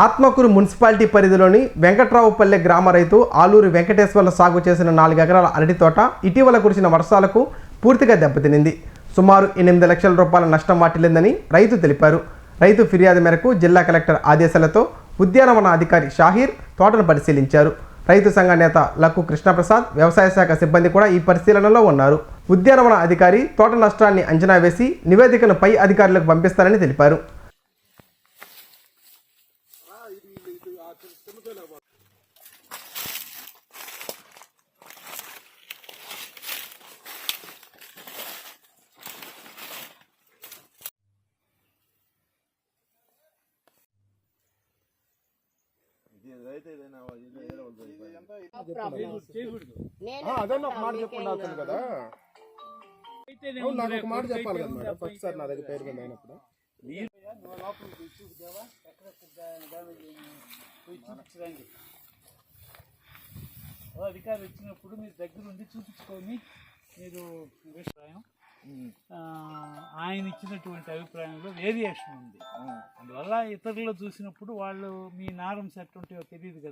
Atmakur municipality పరిధిలోని వెంకట్రావుపల్లె గ్రామ రైతు ఆలూరి వెంకటేశ్వర్ల సాగు చేసిన నాలుగు ఎకరాల అరటి తోట ఇటీవల కురిసిన వర్షాలకు పూర్తిగా దెబ్బతినింది. సుమారు ఎనిమిది లక్షల రూపాయల నష్టం వాటిల్లిందని రైతు తెలిపారు. రైతు ఫిర్యాదు మేరకు జిల్లా కలెక్టర్ ఆదేశాలతో ఉద్యానవన అధికారి షాహీర్ తోటను పరిశీలించారు. రైతు సంఘ నేత లక్కు కృష్ణప్రసాద్ వ్యవసాయ శాఖ సిబ్బంది కూడా ఈ పరిశీలనలో ఉన్నారు. ఉద్యానవన అధికారి తోట నష్టాన్ని అంచనా వేసి నివేదికను పై అధికారులకు పంపిస్తారని తెలిపారు. అదన్న ఒక మాట చెప్పుకుండాల్సింది కదా. అవును, నాకు ఒక మాట చెప్పాలి కదా మేడం. ఫస్ట్ సార్ నా దగ్గర పేరు మీద అయినప్పుడు. అధికారి వచ్చినప్పుడు మీరు దగ్గర ఉండి చూపించుకొని మీరు అభిప్రాయం ఆయన ఇచ్చినటువంటి అభిప్రాయంలో వేరియేషన్ ఉంది. అందువల్ల ఇతరులు చూసినప్పుడు వాళ్ళు మీ నారం సెట్ ఉంటాయో తెలియదు కదా.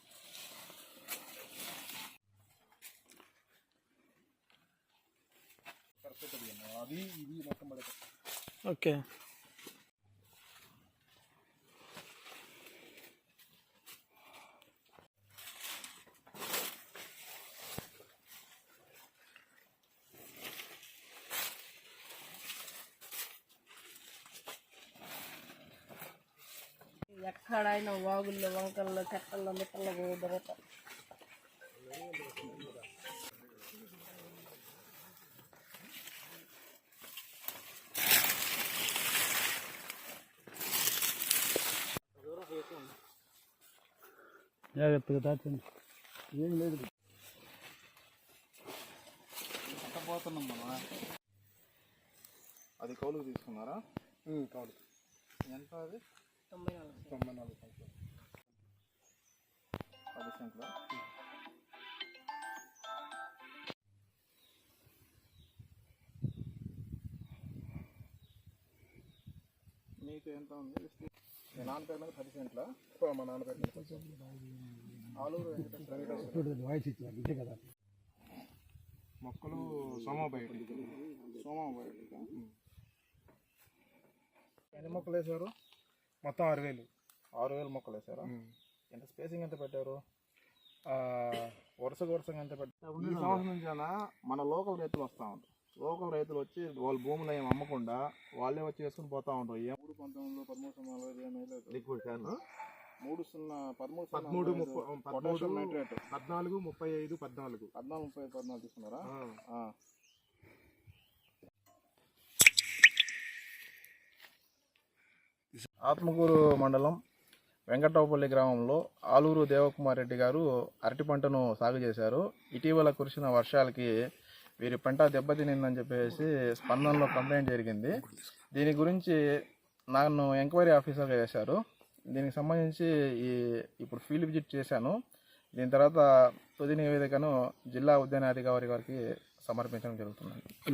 అది ఇది మొత్తం పడక ఓకే ఎక్కడైనా వాగుల్లో వంకల్లో చెక్కల్లో మిట్టల్లో పోదరట జాగ్రత్తగా దాచండి. ఏం లేదు. పోతున్నాం మనం అది కౌలుకు తీసుకున్నారా? కౌలు. ఎంత అది? తొంభై నాలుగు తొంభై నాలుగు సంవత్సరాలు పది సెంట్ల? మీకు ఎంత ఉంది? నాన్న పేరు మీద పది సెంట్ల? మా నాన్న పేరు మీద మొక్కలు సోమాబయోటిక్. సోమాబయోటిక్. ఎన్ని మొక్కలు వేశారు? మొత్తం ఆరు వేలు. ఆరు వేలు మొక్కలు వేసారా ఎంత స్పేసింగ్ ఎంత పెట్టారు? వరుస వరుసగా ఎంత పెట్టారు? ఈ సంవత్సరం నుంచి అన్న మన లోకల్ రైతులు వస్తూ ఉంటారు. లోకల్ రైతులు వచ్చి వాళ్ళ భూములు ఏం అమ్మకుండా వాళ్ళే వచ్చి వేసుకుని పోతా ఉంటారు. ఏ మూడు పంతొమ్మిదిలో పదమూడు ఐదు లిక్విడ్ క్యాన్ మూడు సున్నా పదమూడు పదమూడు నైట్రేట్. పద్నాలుగు ముప్పై ఐదు పద్నాలుగు. పద్నాలుగు ముప్పై ఐదు పద్నాలుగు తీసుకున్నారా. ఆత్మకూరు మండలం వెంకటరావుపల్లి గ్రామంలో ఆలూరు దేవకుమార్ రెడ్డి గారు అరటి పంటను సాగు చేశారు. ఇటీవల కురిసిన వర్షాలకి వీరి పంట దెబ్బతినిందని చెప్పేసి స్పందనలో కంప్లైంట్ జరిగింది. దీని గురించి నన్ను ఎంక్వైరీ ఆఫీసర్గా చేశారు. దీనికి సంబంధించి ఈ ఇప్పుడు ఫీల్డ్ విజిట్ చేశాను. దీని తర్వాత తుది నివేదికను జిల్లా ఉద్యానాధికారి గారికి సమర్పించడం జరుగుతుంది